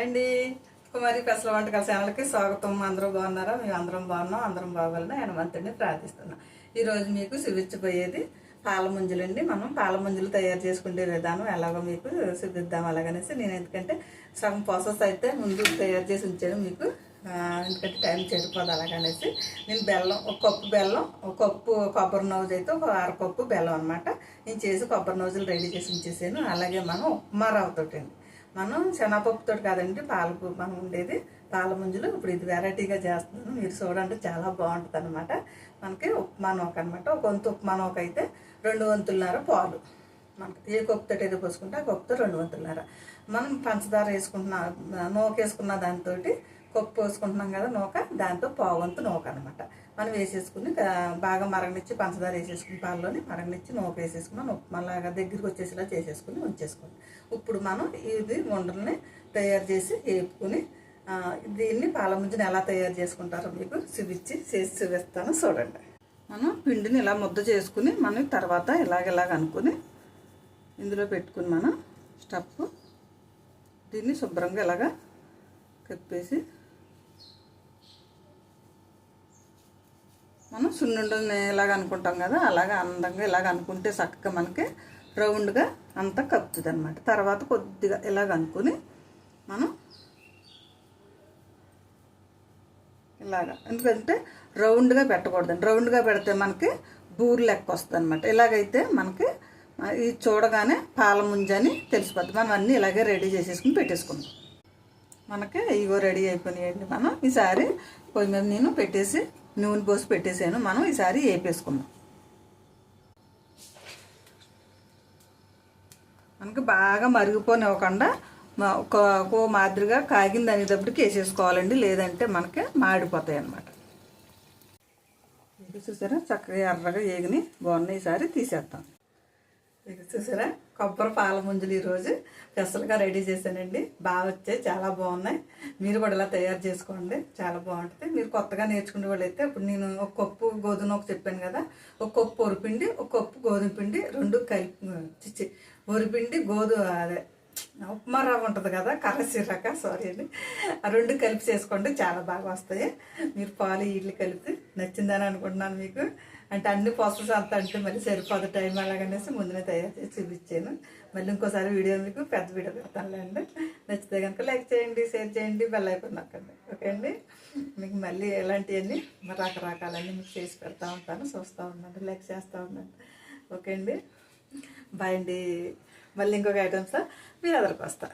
అండి కుమారి పెసల వంటకాల ఛానల్కి స్వాగతం. అందరూ బాగున్నారా? మేము అందరం బాగున్నాం. అందరం బాగోలనా హనుమంతుడిని ప్రార్థిస్తున్నాం. ఈరోజు మీకు చూపించబోయేది పాల ముంజలండి మనం పాల ముంజలు తయారు చేసుకునే విధానం ఎలాగో మీకు చూపిద్దాం అలాగనేసి నేను ఎందుకంటే సగం ప్రాసెస్ అయితే ముందు తయారు చేసి ఉంచాను మీకు. ఎందుకంటే టైం చెడిపోదు అలాగనేసి. నేను బెల్లం ఒక కప్పు బెల్లం ఒక కప్పు కొబ్బరి నౌజు అయితే ఒక అరకప్పు బెల్లం అనమాట నేను చేసి కొబ్బరి నౌజులు రెడీ చేసి ఉంచేసాను. అలాగే మనం ఉప్మా రవ్వతోటండి మనం శనగపప్పుతో కాదండి పాలకు మనం ఉండేది పాల ముంజులు. ఇప్పుడు ఇది వెరైటీగా చేస్తున్నాను. మీరు చూడండి చాలా బాగుంటుంది అనమాట మనకి ఉప్మా నూక అనమాట ఒక వంతు ఉప్మా నూక అయితే రెండు వంతులున్నర పాలు. మనకి ఏ కప్పుతో ఏదో పోసుకుంటే ఆ కప్పుతో రెండు వంతులున్నర. మనం పంచదార వేసుకుంటున్న నూక వేసుకున్న కొప్పు పోసుకుంటున్నాం కదా నూక దాంతో పావు వంతు నూక అనమాట మనం వేసేసుకుని బాగా మరగనిచ్చి పంచదార వేసేసుకుని పాలలోని మరగనిచ్చి నూక వేసేసుకున్నాం. ఉప్మాలాగా దగ్గరికి వచ్చేసేలా చేసేసుకుని ఉంచేసుకోండి ఇప్పుడు మనం ఇది వండల్ని తయారు చేసి వేపుకుని దీన్ని పాల ముంజుని ఎలా తయారు చేసుకుంటారో మీకు చూపించి చేసి చూపిస్తాను. చూడండి. మనం పిండిని ఇలా ముద్ద చేసుకుని మనం తర్వాత ఇలాగ ఇలాగ అనుకుని ఇందులో పెట్టుకుని మనం స్టఫ్ దీన్ని శుభ్రంగా ఇలాగా కప్పేసి మనం సున్నుండని ఇలాగ అనుకుంటాం కదా అలాగా అందంగా ఇలాగ అనుకుంటే చక్కగా మనకి రౌండ్గా అంతా కప్పుతుంది అనమాట తర్వాత కొద్దిగా ఇలాగ అనుకుని మనం ఇలాగ ఎందుకంటే రౌండ్గా పెట్టకూడదండి. రౌండ్గా పెడితే మనకి బూరు లెక్క వస్తుంది అనమాట ఇలాగైతే మనకి ఇది చూడగానే పాలముంజని తెలిసిపోద్ది. మనం అన్నీ ఇలాగే రెడీ చేసేసుకుని పెట్టేసుకుందాం. మనకి ఇగో రెడీ అయిపోయినాయండి. మనం ఈసారి పొయ్యి మీద నేను పెట్టేసి నూనె పోసి పెట్టేసాను. మనం ఈసారి వేపేసుకుందాం మనకి బాగా మరిగిపోనివ్వకుండా ఒక మాదిరిగా కాగింది అనేటప్పటికి వేసేసుకోవాలండి. లేదంటే మనకి మాడిపోతాయి అన్నమాట. చూసారా? చక్కగా ఎర్రగా ఏగిని బాగున్నాయి. ఈసారి తీసేస్తాం చూసారా? కొబ్బరి పాల ముంజలు ఈరోజు స్పెషల్గా రెడీ చేశానండి. బాగా వచ్చాయి చాలా బాగున్నాయి. మీరు కూడా ఇలా తయారు చేసుకోండి చాలా బాగుంటుంది. మీరు కొత్తగా నేర్చుకునే వాళ్ళు అయితే ఇప్పుడు నేను ఒక కప్పు గోధుమ ఒక చెప్పాను కదా ఒక కప్పు ఒరిపిండి ఒక కప్పు గోధుమ పిండి రెండు కలిపి చిచ్చి వరిపిండి గోధుమ అదే ఉప్మా రవ్వ ఉంటుంది కదా కర్రసిరక సారీ అండి. రెండు కలిపి చేసుకోండి చాలా బాగా వస్తాయి. మీరు పాలు ఇడ్లు కలిపి నచ్చిందని అనుకుంటున్నాను మీకు. అంటే అన్ని ప్రాసెస్ అంతా అంటే మళ్ళీ సరిపోదు టైం అలాగనేసి ముందునే తయారు చేసి చూపించాను. మళ్ళీ ఇంకోసారి వీడియో మీకు పెద్ద వీడియో పెడతానులేండి నచ్చితే కనుక లైక్ చేయండి షేర్ చేయండి బెల్ అయిపోయింది నొక్కండి. ఓకే అండి? మీకు మళ్ళీ ఇలాంటివన్నీ మరి రకరకాలన్నీ మీకు చేసి పెడతా ఉంటాను చూస్తూ ఉండండి లైక్ చేస్తూ ఉండండి ఓకే అండి? బాయ్ అండి. మళ్ళీ ఇంకొక ఐటమ్స్ మీ దగ్గరకు వస్తా.